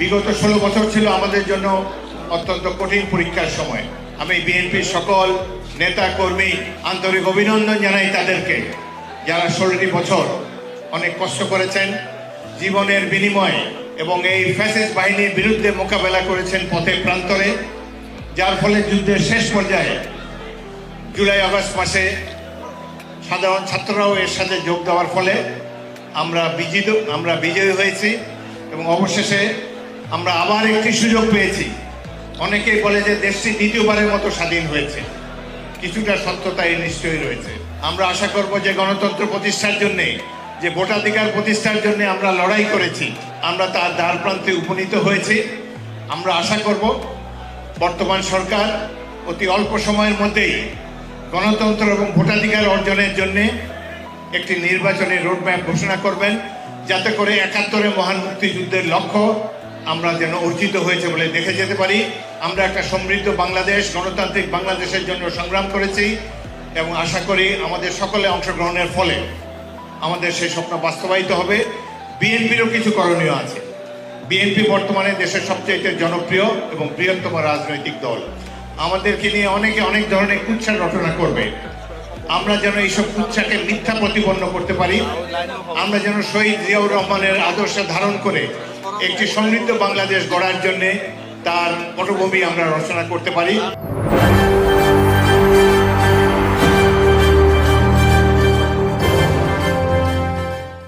বিগত ষোলো বছর ছিল আমাদের জন্য অত্যন্ত কঠিন পরীক্ষার সময়। আমি বিএনপির সকল নেতা, কর্মী, আন্তরিক অভিনন্দন জানাই তাদেরকে, যারা ষোলোটি বছর অনেক কষ্ট করেছেন, জীবনের বিনিময়ে এবং এই ফ্যাসিস্ট বাহিনীর বিরুদ্ধে মোকাবেলা করেছেন পথে প্রান্তরে, যার ফলে যুদ্ধের শেষ পর্যায়ে জুলাই আগস্ট মাসে সাধারণ ছাত্ররাও এর সাথে যোগ দেওয়ার ফলে আমরা বিজিত আমরা বিজয়ী হয়েছি এবং অবশেষে আমরা আবার একটি সুযোগ পেয়েছি। অনেকেই বলে যে দেশটি দ্বিতীয়বারের মতো স্বাধীন হয়েছে। কিছুটা সত্যতা এই নিশ্চয়ই রয়েছে। আমরা আশা করব যে গণতন্ত্র প্রতিষ্ঠার জন্যে, যে ভোটাধিকার প্রতিষ্ঠার জন্য আমরা লড়াই করেছি, আমরা তার দ্বার প্রান্তে উপনীত হয়েছি। আমরা আশা করব বর্তমান সরকার অতি অল্প সময়ের মধ্যেই গণতন্ত্র এবং ভোটাধিকার অর্জনের জন্য একটি নির্বাচনী রোডম্যাপ ঘোষণা করবেন, যাতে করে একাত্তরে মহান মুক্তিযুদ্ধের লক্ষ্য আমরা যেন অর্জিত হয়েছে বলে দেখে যেতে পারি। আমরা একটা সমৃদ্ধ বাংলাদেশ, গণতান্ত্রিক বাংলাদেশের জন্য সংগ্রাম করেছি এবং আশা করি আমাদের সকলে অংশগ্রহণের ফলে আমাদের সেই স্বপ্ন বাস্তবায়িত হবে। বিএনপিরও কিছু করণীয় আছে। বিএনপি বর্তমানে দেশের সবচেয়ে জনপ্রিয় এবং বৃহত্তম রাজনৈতিক দল। আমাদেরকে নিয়ে অনেকে অনেক ধরনের কুচ্ছা রচনা করবে। আমরা যেন এইসব কুচ্ছাকে মিথ্যা প্রতিপন্ন করতে পারি। আমরা যেন শহীদ জিয়াউর রহমানের আদর্শ ধারণ করে একটি সমৃদ্ধ বাংলাদেশ গড়ার জন্যে তার পটভূমি আমরা রচনা করতে পারি।